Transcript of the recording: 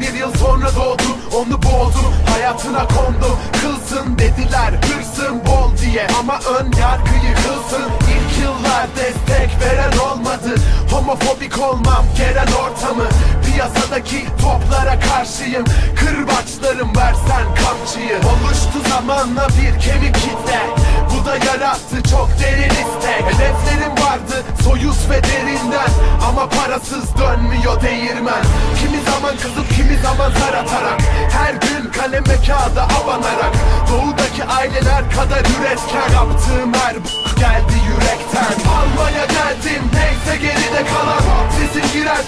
bir yıl sonra doğdum Onu boğdum hayatına kondum. Kılsın dediler hırsın bol diye. Ama ön yargıyı kılsın İlk yıllar destek veren olmadı. Homofobik olmam gelen ortamı Piyasadaki toplara karşıyım. Kırbaçlarım versen kamçıyı. Oluştu zamanla bir kemik kitle. Bu da yarattı çok derin istek. Hedeflerim vardı soyuz ve derinden. Ama parasız dönmüyor değirmen. Kimi zaman kızıp zaman zar atarak Her gün kaleme kağıda abanarak Doğudaki aileler kadar üretken Yaptığım her geldi yürekten. Almanya geldim neyse geride kalan Sesim girer.